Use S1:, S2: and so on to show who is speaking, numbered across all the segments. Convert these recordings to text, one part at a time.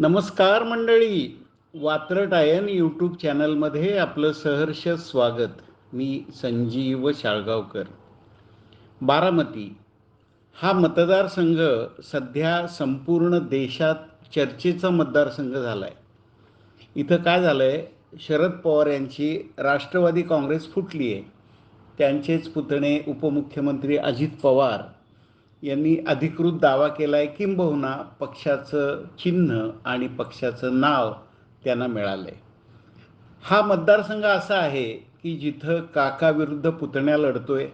S1: नमस्कार मंडळी. वात्रटायन यूट्यूब चॅनलमध्ये आपलं सहर्ष स्वागत. मी संजीव शाळगावकर. बारामती. हा मतदारसंघ सध्या संपूर्ण देशात चर्चेचा मतदारसंघ झाला आहे इथं काय झालं आहे शरद पवार यांची राष्ट्रवादी काँग्रेस फुटली आहे त्यांचेच पुतणे उपमुख्यमंत्री अजित पवार यांनी अधिकृत दावा केला आहे किंबहुना पक्षाचं चिन्ह आणि पक्षाचं नाव त्यांना मिळालं आहे हा मतदारसंघ असा आहे की जिथं काका विरुद्ध पुतण्या लढतोय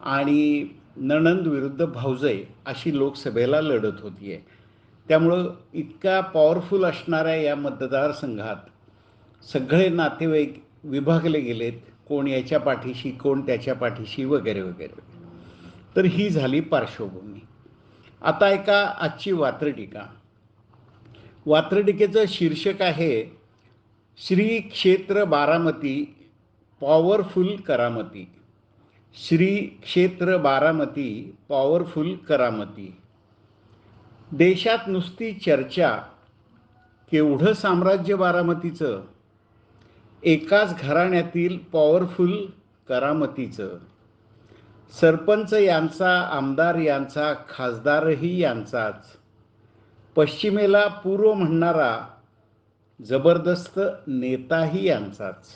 S1: आणि नणंद विरुद्ध भाऊजय अशी लोकसभेला लढत होती आहे त्यामुळं इतका पॉवरफुल असणाऱ्या या मतदारसंघात सगळे नातेवाईक विभागले गेलेत कोण याच्या पाठीशी कोण त्याच्या पाठीशी वगैरे वगैरे. तर ही झाली पार्श्वभूमी. आता ऐका आजची वात्रटीका. वात्रटीकेचं शीर्षक आहे श्री क्षेत्र बारामती पॉवरफुल करामती. श्री क्षेत्र बारामती पॉवरफुल करामती. देशात नुसती चर्चा केवढं साम्राज्य बारामतीचं? एकाच घराण्यातील पॉवरफुल करामतीचं. सरपंच यांचा आमदार यांचा खासदारही यांचाच. पश्चिमेला पूर्व म्हणणारा जबरदस्त नेताही यांचाच.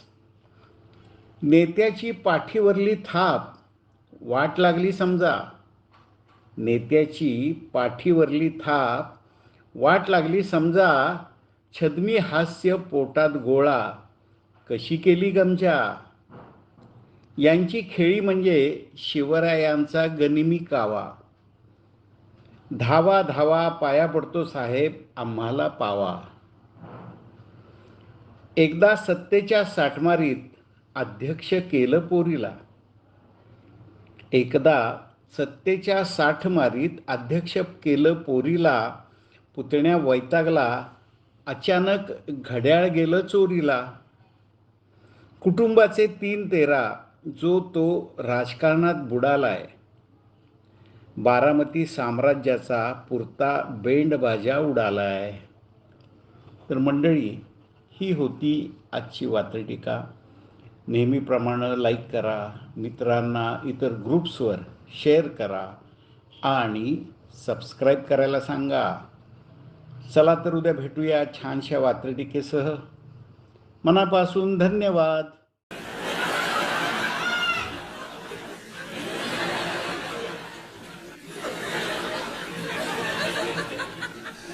S1: नेत्याची पाठीवरली थाप वाट लागली समजा. नेत्याची पाठीवरली थाप वाट लागली समजा. छदमी हास्य पोटात गोळा कशी केली गमजा यांची खेळी म्हणजे शिवरायांचा गनिमी कावा. धावा धावा पाया पडतो साहेब आम्हाला पावा. एकदा सत्तेच्या साठमारीत अध्यक्ष केलं पोरीला. एकदा सत्तेच्या साठमारीत अध्यक्ष केलं पोरीला पुतण्या वैतागला अचानक घड्याळ गेलं चोरीला. कुटुंबाचे तीन तेरा जो तो राजकारणात बुडालाय बारामती साम्राज्याचा पुरता बेंडबाजा उडालाय तर मंडळी ही होती आजची वात्रटीका नेहमीप्रमाणे लाईक करा मित्रांना इतर ग्रुप्सवर शेअर करा आणि सबस्क्राईब करायला सांगा. चला तर उद्या भेटूया छानशा वात्रटिकेसह मनापासून धन्यवाद.